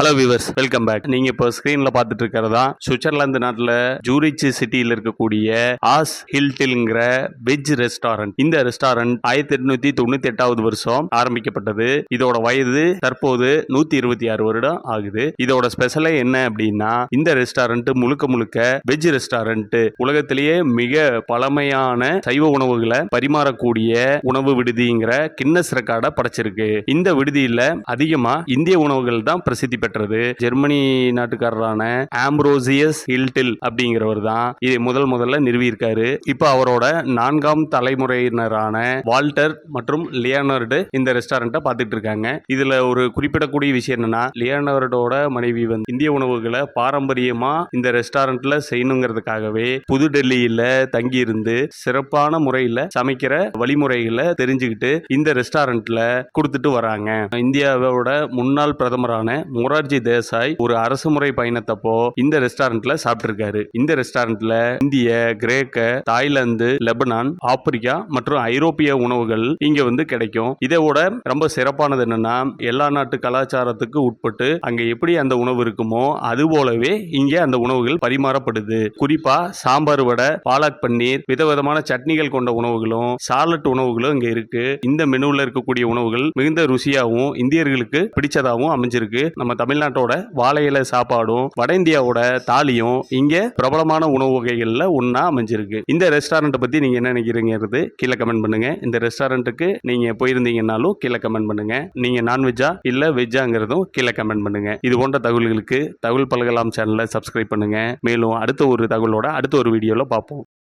Hello viewers welcome back நீங்க இப்போ ஸ்கிரீன்ல பாத்துட்டு இருக்கிறதா? சுவிட்சர்லாந்து நாட்டில் ஜூரிச் சிட்டியில் இருக்கக்கூடிய ஆஸ் ஹில்டில்ங்கிற வெஜ் ரெஸ்டாரண்ட். இந்த ரெஸ்டாரண்ட் ஆயிரத்தி எட்நூத்தி தொண்ணூத்தி எட்டாவது வருஷம் ஆரம்பிக்கப்பட்டது. இதோட வயது தற்போது நூத்தி இருபத்தி ஆறு வருடம் ஆகுது. இதோட ஸ்பெஷலே என்ன அப்படின்னா இந்த ரெஸ்டாரண்ட் முழுக்க முழுக்க வெஜ் ரெஸ்டாரண்ட். உலகத்திலேயே மிக பழமையான சைவ உணவுகளை பரிமாறக்கூடிய உணவு விடுதிங்கிற கின்னஸ் ரெக்கார்டை படைச்சிருக்கு. இந்த விடுதியில அதிகமா இந்திய உணவுகள் தான் பிரசித்தி பெற்றது. ஜெர்மனி நாட்டுக்காரரான ஆம்ரோசியஸ் ஹில்டில் அப்படிங்கிறவர் தான் இதை முதல் முதல்ல நிறுவியிருக்காரு. இப்போ அவரோட நான்காம் தலைமுறையினரான வால்டர் மற்றும் லியோனார்டு இந்த ரெஸ்டாரண்ட்டை பார்த்துட்டு இருக்காங்க இதுல ஒரு குறிப்பிடக்கூடிய விஷயம் என்னன்னா லியோனார்டோட மனைவி வந்து இந்திய உணவுகளை பாரம்பரியமா இந்த ரெஸ்டாரண்ட்ல செய்யணுங்கிறதுக்காகவே புது டெல்லியில தங்கி இருந்து சிறப்பான முறையில் சமைக்கிற வழிமுறைகளை தெரிஞ்சுக்கிட்டு இந்த ரெஸ்டாரண்ட்ல கொடுத்துட்டு வராங்க. இந்தியாவோட முன்னாள் பிரதமரான மொரார்ஜி தேசாய் ஒரு அரசு முறை பயணத்தப்போ இந்த ரெஸ்டாரண்ட்ல சாப்பிட்டிருக்காரு. இந்த ரெஸ்டாரண்ட்ல இந்திய கிரேக்க தாய்லாந்து லெபனான் ஆப்பிரிக்கா மற்றும் ஐரோப்பிய உணவுகள் இங்க வந்து கிடைக்கும். இதோட ரொம்ப சிறப்பானது என்னன்னா எல்லா நாட்டு கலாச்சாரத்துக்கு உட்பட்டு அங்க எப்படி அந்த உணவு இருக்குமோ அது போலவே இங்க அந்த உணவுகள் பரிமாறப்படுது. குறிப்பா சாம்பார் வடை பாலாக் பன்னீர் விதவிதமான சட்னிகள் கொண்ட உணவுகளும் சாலட் உணவுகளும் இங்க இருக்கு. இந்த மெனுவில் இருக்கக்கூடிய உணவுகள் மிகுந்த ருசியாகவும் இந்தியர்களுக்கு பிடிச்சதாகவும் அமைஞ்சிருக்கு. நம்ம தமிழ்நாட்டோட வாழை இலை சாப்பாடும் வட இந்தியாவோட தாலியும் இங்க பிரபலமான உணவு வகைகள்ல ஒன்றா அமைஞ்சிருக்கு. இந்த ரெஸ்டாரண்ட்டை பத்தி நீங்க என்ன நினைக்கிறீங்கிறது கீழே கமெண்ட் பண்ணுங்க. இந்த ரெஸ்டாரண்ட்டுக்கு நீங்க போயிருந்தீங்கன்னாலும் கீழே கமெண்ட் பண்ணுங்க. நீங்க நான்வெஜ்ஜா இல்ல வெஜ்ஜாங்கிறதும் கீழே கமெண்ட் பண்ணுங்க. இது போன்ற தகவல்களுக்கு தகவல் பல்கலாம் சேனலை சப்ஸ்கிரைப் பண்ணுங்க. மேலும் அடுத்த ஒரு தகவலோட அடுத்த ஒரு வீடியோல பார்ப்போம்.